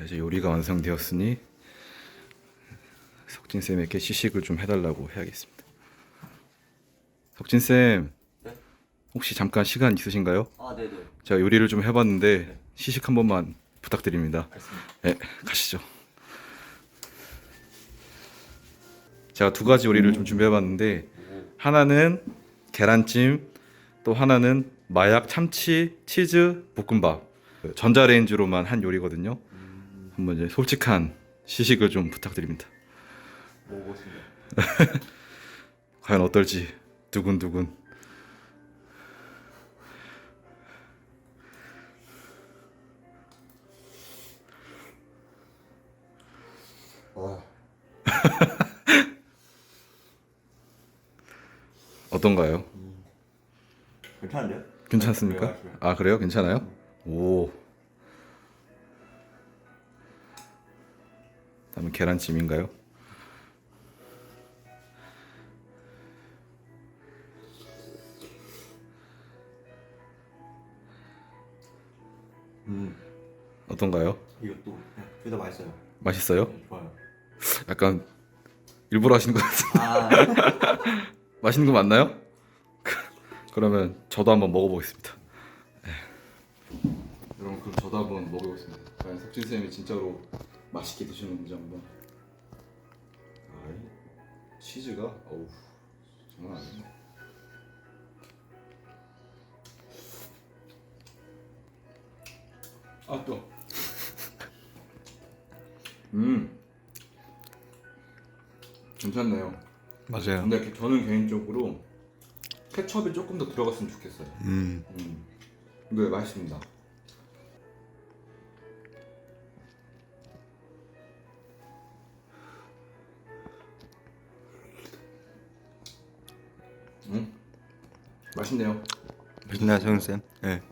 자, 이제 요리가 완성되었으니 석진 쌤에게 시식을 좀 해달라고 해야겠습니다. 석진 쌤, 네? 혹시 잠깐 시간 있으신가요? 아, 네네. 제가 요리를 좀 해봤는데 시식 한 번만 부탁드립니다. 알겠습니다. 네, 가시죠. 제가 두 가지 요리를 좀 준비해봤는데 하나는 계란찜, 또 하나는 마약 참치 치즈 볶음밥. 그 전자레인지로만 한 요리거든요. 한번 이제 솔직한 시식을 좀 부탁드립니다. 먹어보겠습니다. 과연 어떨지 두근두근. 와, 어떤가요? 괜찮은데요? 괜찮습니까? 네, 맛있어요. 아 그래요? 괜찮아요? 오. 다음은 계란찜인가요? 음 어떤가요? 이것도 둘 다 맛있어요. 맛있어요? 네, 좋아요. 약간 일부러 하시는 것 같은데 아 맛있는 거 맞나요? 그러면 저도 한번 먹어보겠습니다. 네. 여러분 그럼 저도 한번 먹어보겠습니다. 과연 석진 쌤이 진짜로 맛있게 드시는 건지 한번. 아, 이 치즈가 어우 장난 아니네. 아 또. 음. 괜찮네요. 맞아요. 근데 저는 개인적으로 케첩이 조금 더 들어갔으면 좋겠어요. 음. 음. 근데 맛있습니다. 맛있네요. 맛있나요, 정은 쌤? 네.